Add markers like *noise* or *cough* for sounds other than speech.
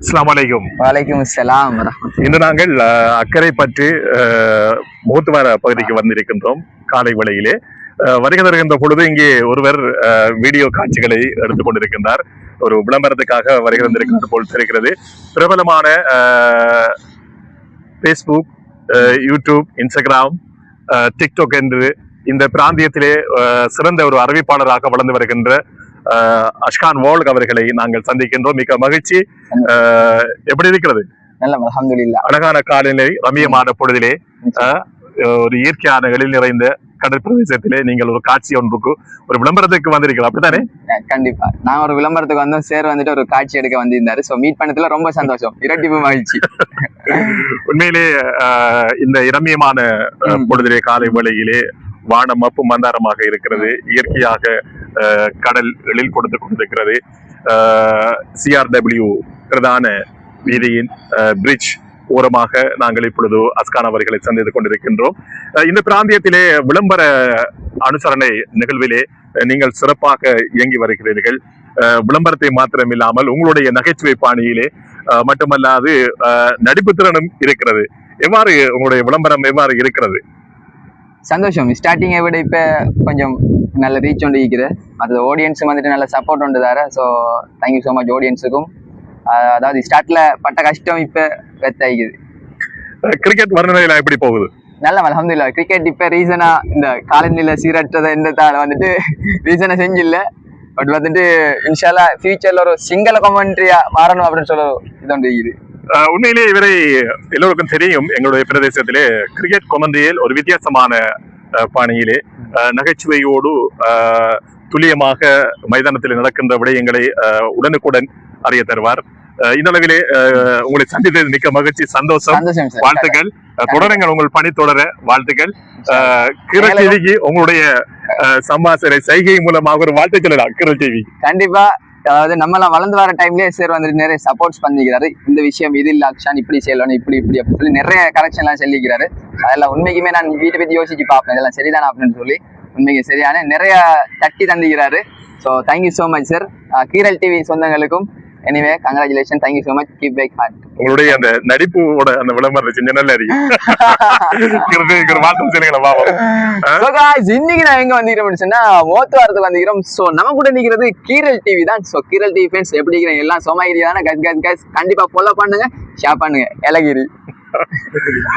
அஸ்ஸலாமு அலைக்கும். வலைக்கும் வரஹ்மத்துல்லாஹ். இன்று நாங்கள் அஹ், அக்கரை பற்றி முகத்துவார பகுதிக்கு வந்திருக்கின்றோம் காலை வேளையிலே. வருகை தருகின்ற பொழுது இங்கே ஒருவர் வீடியோ காட்சிகளை எடுத்துக் கொண்டிருக்கின்றார். ஒரு விளம்பரத்துக்காக வருகை தந்திருக்கிறது போல் தெரிகிறது. பிரபலமான ஃபேஸ்புக் யூடியூப் இன்ஸ்டாகிராம் டிக்டாக் என்று இந்த பிராந்தியத்திலே சிறந்த ஒரு அறிவிப்பாளராக வளர்ந்து வருகின்ற அஷ்கான் வால்க் அவர்களை நாங்கள் சந்திக்கின்றோம். மிக்க மகிழ்ச்சி. எப்படி இருக்கிறது? அழகான காலநிலை ரம்மியமான பொழுதிலே ஒரு இயற்கையான எழில் நிறைந்த கடல் பிரதேசத்திலே நீங்கள் ஒரு காட்சி ஒன்றுக்கு ஒரு விளம்பரத்துக்கு வந்திருக்கலாம் அப்படித்தானே? கண்டிப்பா. நான் ஒரு விளம்பரத்துக்கு வந்தோம். சேர் வந்துட்டு ஒரு காட்சி எடுக்க வந்திருந்தாரு. சோ மீட் பண்ணதுல ரொம்ப சந்தோஷம். இரட்டிப்பு மகிழ்ச்சி. *laughs* உண்மையிலே இந்த ம். பொழுதிலே காலை வேளையிலே வானம் மப்பு மந்தாரமாக இருக்கிறது. இயற்கையாக கடல்களில் கொடுத்து கொண்டிருக்கிறது. சிஆர்டபிள்யூ பிரதான வீதியின் பிரிட்ஜ் ஓரமாக நாங்கள் இப்பொழுது அஸ்கான் அவர்களை சந்தித்துக் கொண்டிருக்கின்றோம். இந்த பிராந்தியத்திலே விளம்பர அனுசரணை நிகழ்விலே நீங்கள் சிறப்பாக இயங்கி வருகிறீர்கள். அஹ், விளம்பரத்தை மாத்திரமில்லாமல் உங்களுடைய நகைச்சுவை பாணியிலே மட்டுமல்லாது நடிப்பு திறனும் இருக்கிறது. எவ்வாறு உங்களுடைய விளம்பரம் எவ்வாறு இருக்கிறது? சந்தோஷம். ஸ்டார்டிங்கை விட இப்ப கொஞ்சம் நல்ல ரீச் ஒன்று இருக்கிற அது ஆடியன்ஸும் வந்துட்டு நல்ல சப்போர்ட் உண்டு தர so thank you so much ஆடியன்ஸுக்கும் அதாவது ஸ்டார்ட்ல பட்ட கஷ்டம் இப்ப வெத்தாயிக்குது கிரிக்கெட் வர்ணனையில எப்படி போகுது? நல்ல அலமதுல்லா கிரிக்கெட் இப்ப ரீசனா இந்த காலநிலை சீரற்றதை எந்ததால வந்துட்டு ரீசனை செஞ்சில்ல. பட் வந்துட்டு இன்ஷால்லா ஃபியூச்சர்ல ஒரு சிங்கள கமெண்ட்ரியா மாறணும் அப்படின்னு சொல்ல இது ஒன்று இருக்குது. அஹ், உண்மையிலேயே இவரை எல்லோருக்கும் தெரியும். எங்களுடைய பிரதேசத்திலே கிரிக்கெட் கொமந்தியில் ஒரு வித்தியாசமான பாணியிலே. நகைச்சுவையோடு துல்லியமாக மைதானத்தில் நடக்கின்ற விடயங்களை உடனுக்குடன் அறிய தருவார். அஹ், இந்த அளவிலே அஹ், உங்களை சந்தித்தது மிக்க மகிழ்ச்சி சந்தோஷம் வாழ்த்துக்கள். தொடருங்கள் உங்கள் பணி தொடர வாழ்த்துக்கள். கிரண் டிவிக்கு உங்களுடைய சம்பாசனை சைகை மூலமாக ஒரு வாழ்த்து சொல்லலாம் கிரண் டிவி கண்டிப்பா. அதாவது நம்மலாம் வளர்ந்து வர டைம்லயே சார் வந்துட்டு நிறைய சப்போர்ட்ஸ் பண்ணிக்கிறாரு. இந்த விஷயம் இது இல்ல அக்ஷான் இப்படி செய்யலாம் இப்படி இப்படி அப்படின்னு சொல்லி நிறைய கரெக்ஷன் எல்லாம் சொல்லிக்கிறாரு. அதெல்லாம் உண்மைக்குமே நான் வீட்டை பத்தி யோசிச்சு பார்ப்பேன். இதெல்லாம் சரிதானா அப்படின்னு சொல்லி. உண்மைக்கு சரியான நிறைய தட்டி தந்துக்கிறாரு. So thank you so much sir கீரல் டிவி சொந்தங்களுக்கும் anyway congratulation thank you so much keep back hard உங்களுடைய அந்த நடிப்போட அந்த விளம்பரம் செஞ்ச நல்ல ஒரு வாழ்த்து சொல்லுங்களேன் பாவம் இன்னைக்கு நான் எங்க வந்திருக்கோம் சொன்னா மோத்து வாரத்துக்கு வந்திருக்கிறோம். சோ நம்ம கூட நிக்கிறது கீரல் டிவி தான். சோ கீரல் டிவி ஃபேன்ஸ் எப்படி இருக்கிறீங்க? எல்லாம் சொமாகிரி தானே கஸ் கஸ் கஸ் கண்டிப்பா ஃபாலோ பண்ணுங்க ஷேர் பண்ணுங்க. ஏலகிரி